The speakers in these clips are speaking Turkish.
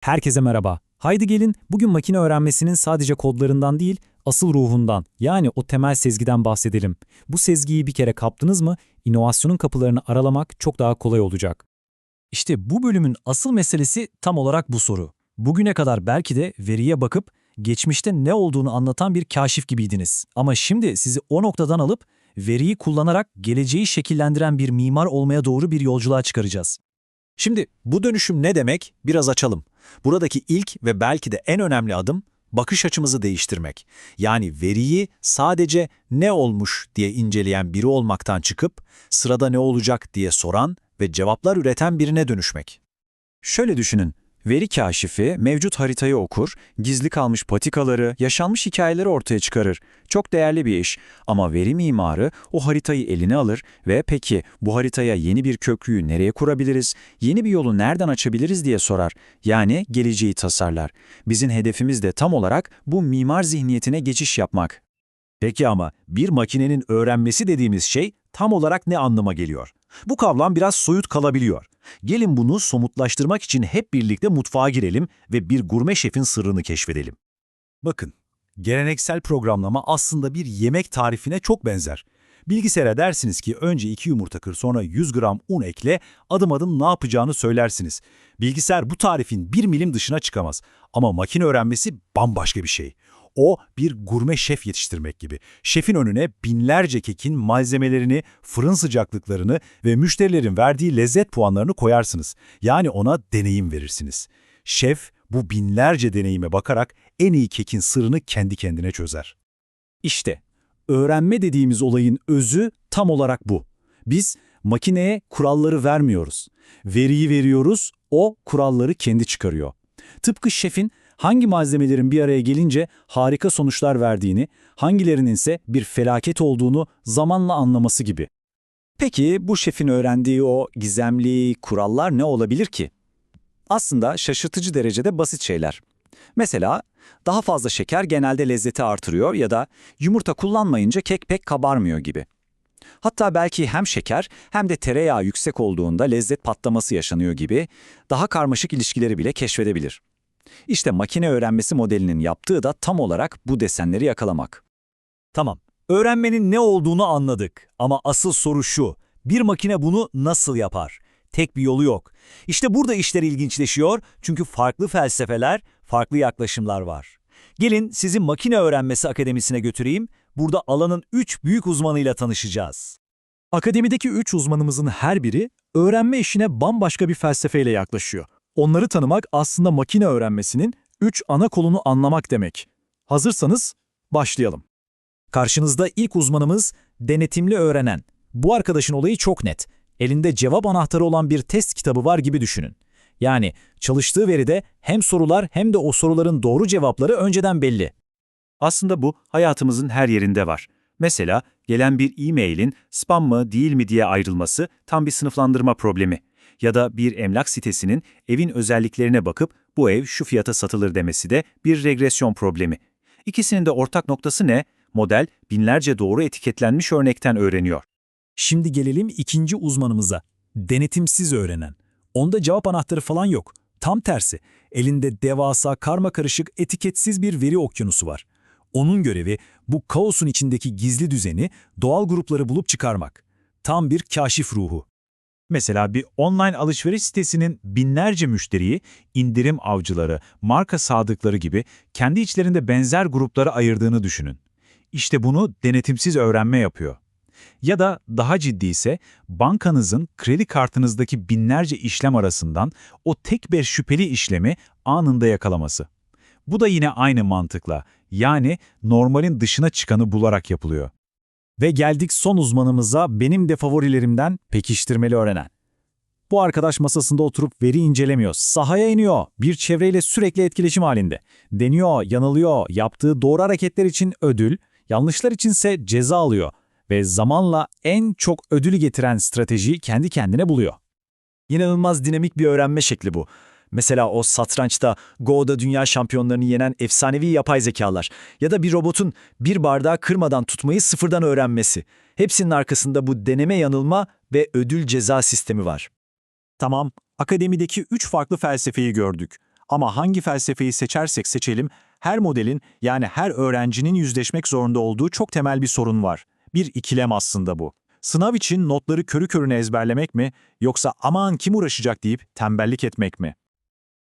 Herkese merhaba. Haydi gelin bugün makine öğrenmesinin sadece kodlarından değil, asıl ruhundan yani o temel sezgiden bahsedelim. Bu sezgiyi bir kere kaptınız mı, inovasyonun kapılarını aralamak çok daha kolay olacak. İşte bu bölümün asıl meselesi tam olarak bu soru. Bugüne kadar belki de veriye bakıp geçmişte ne olduğunu anlatan bir kaşif gibiydiniz. Ama şimdi sizi o noktadan alıp veriyi kullanarak geleceği şekillendiren bir mimar olmaya doğru bir yolculuğa çıkaracağız. Şimdi bu dönüşüm ne demek? Biraz açalım. Buradaki ilk ve belki de en önemli adım bakış açımızı değiştirmek. Yani veriyi sadece ne olmuş diye inceleyen biri olmaktan çıkıp sırada ne olacak diye soran ve cevaplar üreten birine dönüşmek. Şöyle düşünün. Veri kaşifi mevcut haritayı okur, gizli kalmış patikaları, yaşanmış hikayeleri ortaya çıkarır. Çok değerli bir iş ama veri mimarı o haritayı eline alır ve peki bu haritaya yeni bir köprüyü nereye kurabiliriz, yeni bir yolu nereden açabiliriz diye sorar. Yani geleceği tasarlar. Bizim hedefimiz de tam olarak bu mimar zihniyetine geçiş yapmak. Peki ama bir makinenin öğrenmesi dediğimiz şey tam olarak ne anlama geliyor? Bu kavram biraz soyut kalabiliyor. Gelin bunu somutlaştırmak için hep birlikte mutfağa girelim ve bir gurme şefin sırrını keşfedelim. Bakın, geleneksel programlama aslında bir yemek tarifine çok benzer. Bilgisayara dersiniz ki önce 2 yumurta kır sonra 100 gram un ekle, adım adım ne yapacağını söylersiniz. Bilgisayar bu tarifin bir milim dışına çıkamaz ama makine öğrenmesi bambaşka bir şey. O bir gurme şef yetiştirmek gibi. Şefin önüne binlerce kekin malzemelerini, fırın sıcaklıklarını ve müşterilerin verdiği lezzet puanlarını koyarsınız. Yani ona deneyim verirsiniz. Şef bu binlerce deneyime bakarak en iyi kekin sırrını kendi kendine çözer. İşte öğrenme dediğimiz olayın özü tam olarak bu. Biz makineye kuralları vermiyoruz. Veriyi veriyoruz, o kuralları kendi çıkarıyor. Tıpkı şefin hangi malzemelerin bir araya gelince harika sonuçlar verdiğini, hangilerinin ise bir felaket olduğunu zamanla anlaması gibi. Peki bu şefin öğrendiği o gizemli kurallar ne olabilir ki? Aslında şaşırtıcı derecede basit şeyler. Mesela daha fazla şeker genelde lezzeti artırıyor ya da yumurta kullanmayınca kek pek kabarmıyor gibi. Hatta belki hem şeker hem de tereyağı yüksek olduğunda lezzet patlaması yaşanıyor gibi daha karmaşık ilişkileri bile keşfedebilir. İşte makine öğrenmesi modelinin yaptığı da tam olarak bu desenleri yakalamak. Tamam, öğrenmenin ne olduğunu anladık ama asıl soru şu, bir makine bunu nasıl yapar? Tek bir yolu yok. İşte burada işler ilginçleşiyor çünkü farklı felsefeler, farklı yaklaşımlar var. Gelin sizi Makine Öğrenmesi Akademisi'ne götüreyim, burada alanın 3 büyük uzmanıyla tanışacağız. Akademideki 3 uzmanımızın her biri öğrenme işine bambaşka bir felsefeyle yaklaşıyor. Onları tanımak aslında makine öğrenmesinin 3 ana kolunu anlamak demek. Hazırsanız başlayalım. Karşınızda ilk uzmanımız denetimli öğrenen. Bu arkadaşın olayı çok net. Elinde cevap anahtarı olan bir test kitabı var gibi düşünün. Yani çalıştığı veride hem sorular hem de o soruların doğru cevapları önceden belli. Aslında bu hayatımızın her yerinde var. Mesela gelen bir e-mailin spam mı değil mi diye ayrılması tam bir sınıflandırma problemi. Ya da bir emlak sitesinin evin özelliklerine bakıp bu ev şu fiyata satılır demesi de bir regresyon problemi. İkisinin de ortak noktası ne? Model binlerce doğru etiketlenmiş örnekten öğreniyor. Şimdi gelelim ikinci uzmanımıza. Denetimsiz öğrenen. Onda cevap anahtarı falan yok. Tam tersi, elinde devasa karma karışık etiketsiz bir veri okyanusu var. Onun görevi bu kaosun içindeki gizli düzeni, doğal grupları bulup çıkarmak. Tam bir kaşif ruhu. Mesela bir online alışveriş sitesinin binlerce müşteriyi, indirim avcıları, marka sadıkları gibi kendi içlerinde benzer gruplara ayırdığını düşünün. İşte bunu denetimsiz öğrenme yapıyor. Ya da daha ciddi ise bankanızın kredi kartınızdaki binlerce işlem arasından o tek bir şüpheli işlemi anında yakalaması. Bu da yine aynı mantıkla yani normalin dışına çıkanı bularak yapılıyor. Ve geldik son uzmanımıza benim de favorilerimden pekiştirmeli öğrenen. Bu arkadaş masasında oturup veri incelemiyor, sahaya iniyor, bir çevreyle sürekli etkileşim halinde. Deniyor, yanılıyor, yaptığı doğru hareketler için ödül, yanlışlar içinse ceza alıyor ve zamanla en çok ödülü getiren stratejiyi kendi kendine buluyor. İnanılmaz dinamik bir öğrenme şekli bu. Mesela o satrançta Go'da dünya şampiyonlarını yenen efsanevi yapay zekalar ya da bir robotun bir bardağı kırmadan tutmayı sıfırdan öğrenmesi. Hepsinin arkasında bu deneme yanılma ve ödül ceza sistemi var. Tamam, akademideki üç farklı felsefeyi gördük. Ama hangi felsefeyi seçersek seçelim, her modelin yani her öğrencinin yüzleşmek zorunda olduğu çok temel bir sorun var. Bir ikilem aslında bu. Sınav için notları körü körüne ezberlemek mi, yoksa aman kim uğraşacak deyip tembellik etmek mi?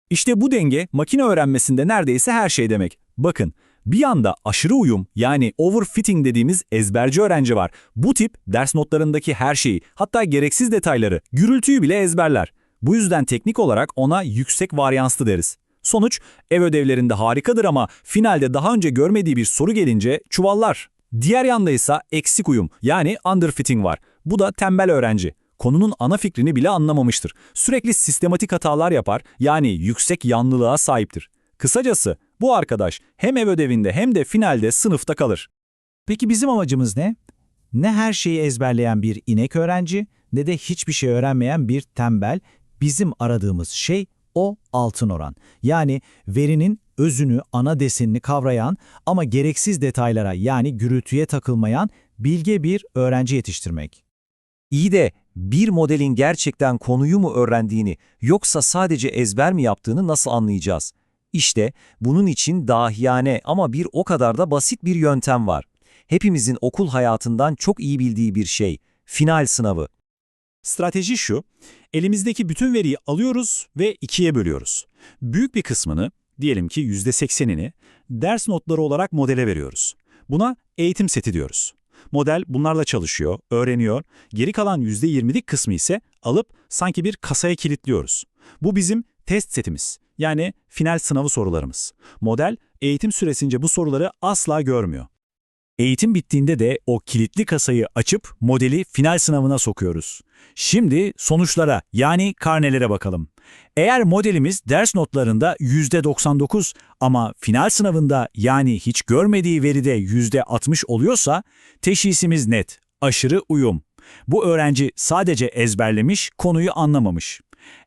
İşte bu denge makine öğrenmesinde neredeyse her şey demek. Bakın, bir yanda aşırı uyum yani overfitting dediğimiz ezberci öğrenci var. Bu tip ders notlarındaki her şeyi, hatta gereksiz detayları, gürültüyü bile ezberler. Bu yüzden teknik olarak ona yüksek varyanslı deriz. Sonuç, ev ödevlerinde harikadır ama finalde daha önce görmediği bir soru gelince çuvallar. Diğer yanda ise eksik uyum yani underfitting var. Bu da tembel öğrenci. Konunun ana fikrini bile anlamamıştır. Sürekli sistematik hatalar yapar yani yüksek yanlılığa sahiptir. Kısacası bu arkadaş hem ev ödevinde hem de finalde sınıfta kalır. Peki bizim amacımız ne? Ne her şeyi ezberleyen bir inek öğrenci ne de hiçbir şey öğrenmeyen bir tembel. Bizim aradığımız şey o altın oran. Yani verinin özünü, ana desenini kavrayan ama gereksiz detaylara yani gürültüye takılmayan bilge bir öğrenci yetiştirmek. İyi de bir modelin gerçekten konuyu mu öğrendiğini yoksa sadece ezber mi yaptığını nasıl anlayacağız? İşte bunun için dahiyane ama bir o kadar da basit bir yöntem var. Hepimizin okul hayatından çok iyi bildiği bir şey, final sınavı. Strateji şu, elimizdeki bütün veriyi alıyoruz ve ikiye bölüyoruz. Büyük bir kısmını, diyelim ki %80'ini, ders notları olarak modele veriyoruz. Buna eğitim seti diyoruz. Model bunlarla çalışıyor, öğreniyor. Geri kalan %20'lik kısmı ise alıp sanki bir kasaya kilitliyoruz. Bu bizim test setimiz. Yani final sınavı sorularımız. Model eğitim süresince bu soruları asla görmüyor. Eğitim bittiğinde de o kilitli kasayı açıp modeli final sınavına sokuyoruz. Şimdi sonuçlara yani karnelere bakalım. Eğer modelimiz ders notlarında %99 ama final sınavında yani hiç görmediği veride %60 oluyorsa teşhisimiz net, aşırı uyum. Bu öğrenci sadece ezberlemiş, konuyu anlamamış.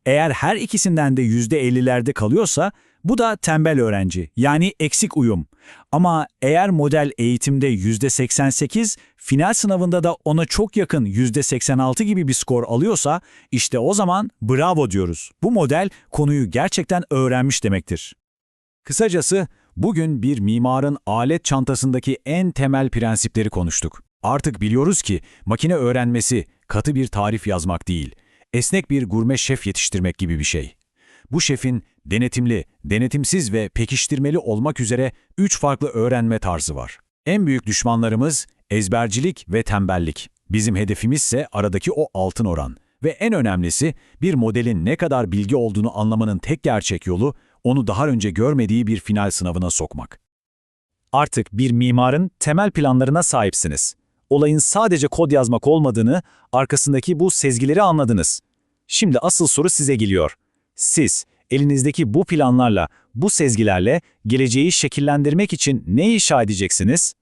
Eğer her ikisinden de %50'lerde kalıyorsa bu da tembel öğrenci yani eksik uyum. Ama eğer model eğitimde %88, final sınavında da ona çok yakın %86 gibi bir skor alıyorsa işte o zaman bravo diyoruz. Bu model konuyu gerçekten öğrenmiş demektir. Kısacası bugün bir mimarın alet çantasındaki en temel prensipleri konuştuk. Artık biliyoruz ki makine öğrenmesi katı bir tarif yazmak değil, esnek bir gurme şef yetiştirmek gibi bir şey. Bu şefin denetimli, denetimsiz ve pekiştirmeli olmak üzere üç farklı öğrenme tarzı var. En büyük düşmanlarımız ezbercilik ve tembellik. Bizim hedefimizse aradaki o altın oran. Ve en önemlisi bir modelin ne kadar bilgi olduğunu anlamanın tek gerçek yolu onu daha önce görmediği bir final sınavına sokmak. Artık bir mimarın temel planlarına sahipsiniz. Olayın sadece kod yazmak olmadığını, arkasındaki bu sezgileri anladınız. Şimdi asıl soru size geliyor. Siz elinizdeki bu planlarla, bu sezgilerle geleceği şekillendirmek için ne inşa edeceksiniz?